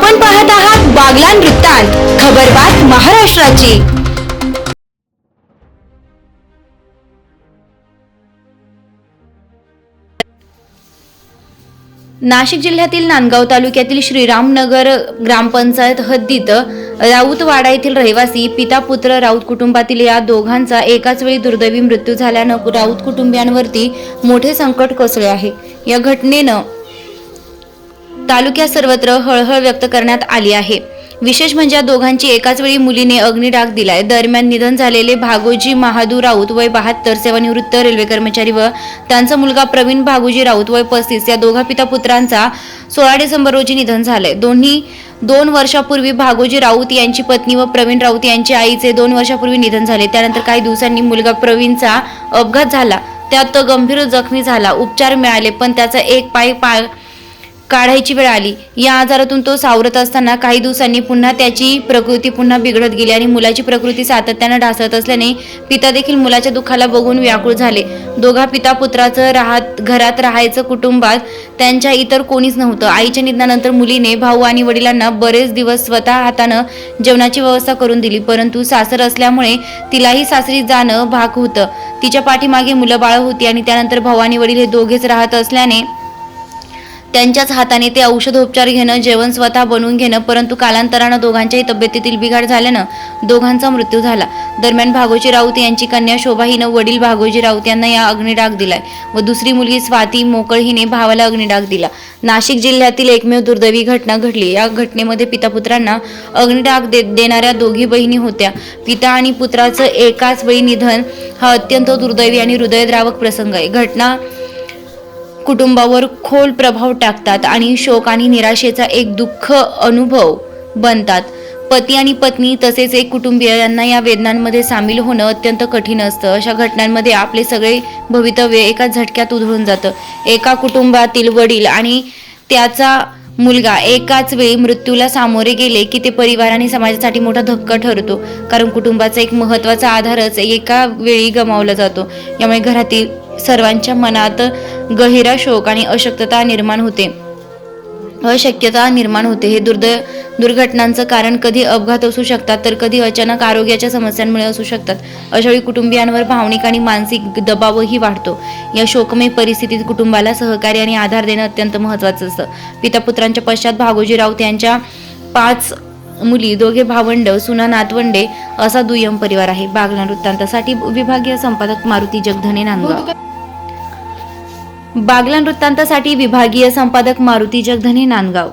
आपण पाहत आहात बागलान वृत्तांत खबरबात महाराष्ट्राची. नाशिक जिल्ह्यातील नांदगाव तालुक्यातील श्रीरामनगर ग्रामपंचायत हद्दीत राऊतवाडा येथील रहिवासी पिता पुत्र राऊत कुटुंबातील या दोघांचा एकाच वेळी दुर्दैवी मृत्यू झाल्यानं राऊत कुटुंबियांवरती मोठे संकट कोसळे आहे. या घटनेनं तालुक्यात सर्वत्र हळहळ व्यक्त करण्यात आली आहे. विशेष म्हणजे या दोघांची एकाच वेळी मुलीने अग्निडाग दिलाय. दरम्यान निधन झालेले भागोजी महादू राऊत वय बहात्तर सेवानिवृत्त रेल्वे कर्मचारी व त्यांचा मुलगा प्रवीण भागोजी राऊत वय पस्तीस या दोघा पिता पुत्रांचा सोळा डिसेंबर रोजी निधन झालंय. दोन्ही दोन वर्षापूर्वी भागोजी राऊत यांची पत्नी व प्रवीण राऊत यांची आईचे दोन वर्षापूर्वी निधन झाले. त्यानंतर काही दिवसांनी मुलगा प्रवीणचा अपघात झाला. त्यात तो गंभीर जखमी झाला. उपचार मिळाले पण त्याचा एक पाय पाय काढायची वेळ आली. या आजारातून तो सावरत असताना काही दिवसांनी पुन्हा त्याची प्रकृती पुन्हा बिघडत गेली आणि मुलाची प्रकृती सातत्यानं ढासळत असल्याने पिता देखील मुलाच्या दुःखाला बघून व्याकुळ झाले. दोघा पिता पुत्राचं राहत घरात राहायचं कुटुंबात त्यांच्या इतर कोणीच नव्हतं. आईच्या निधनानंतर मुलीने भाऊ आणि वडिलांना बरेच दिवस स्वतः हातानं जेवणाची व्यवस्था करून दिली परंतु सासर असल्यामुळे तिलाही सासरी जाणं भाग होतं. तिच्या पाठीमागे मुलं बाळ होती आणि त्यानंतर भाऊ आणि वडील हे दोघेच राहत असल्याने त्यांच्याच हाताने ते औषधोपचार घेणं जेवण स्वतः बनवून घेणं परंतु कालांतरानं दोघांच्याही तब्येतीतील बिघाड झाल्यानं दोघांचा मृत्यू झाला. दरम्यान भागोजी राऊत यांची कन्या शोभा हिनं वडील भागोजी राऊत यांना या अग्निडाग दिलाय व दुसरी मुलगी स्वाती मोकळ हिने भावाला अग्निडाग दिला. नाशिक जिल्ह्यातील एकमेव दुर्दैवी घटना घडली. या घटनेमध्ये पितापुत्रांना अग्निडाग दे देणाऱ्या दोघी बहिणी होत्या. पिता आणि पुत्राचं एकाच वेळी निधन हा अत्यंत दुर्दैवी आणि हृदयद्रावक प्रसंग आहे. घटना कुटुंबावर खोल प्रभाव टाकतात आणि शोक आणि निराशेचा एक दुःख अनुभव बनतात. पती आणि पत्नी तसेच एक कुटुंबीय यांना या वेदनांमध्ये सामील होणं अत्यंत कठीण असतं. अशा घटनांमध्ये आपले सगळे भवितव्य एका झटक्यात उधळून जातं. एका कुटुंबातील वडील आणि त्याचा मुलगा एकाच वेळी मृत्यूला सामोरे गेले की ते परिवार आणि समाजासाठी मोठा धक्का ठरतो. कारण कुटुंबाचा एक महत्त्वाचा आधारच एका वेळी गमावला जातो. यामुळे घरातील सर्वांच्या मनात गहिरा शोक आणि अशक्तता निर्माण होते. अशक्यता निर्माण होते हे दुर्द दुर्घटनांचं कारण. कधी अपघात असू शकतात तर कधी अचानक आरोग्याच्या समस्यांमुळे असू शकतात. अशावेळी कुटुंबियांवर भावनिक आणि मानसिक दबावही वाढतो. या शोकमय परिस्थितीत कुटुंबाला सहकार्य आणि आधार देणं अत्यंत महत्त्वाचं असतं. पितापुत्रांच्या पश्चात भागोजी राऊत यांच्या पाच मुली दोघे भावंड सुना नातवंडे असा दुय्यम परिवार आहे. बागला वृत्तांतासाठी विभागीय संपादक मारुती जगधने नांदगाव. बागला वृत्तांतासाठी विभागीय संपादक मारुती जगधने नांदगाव.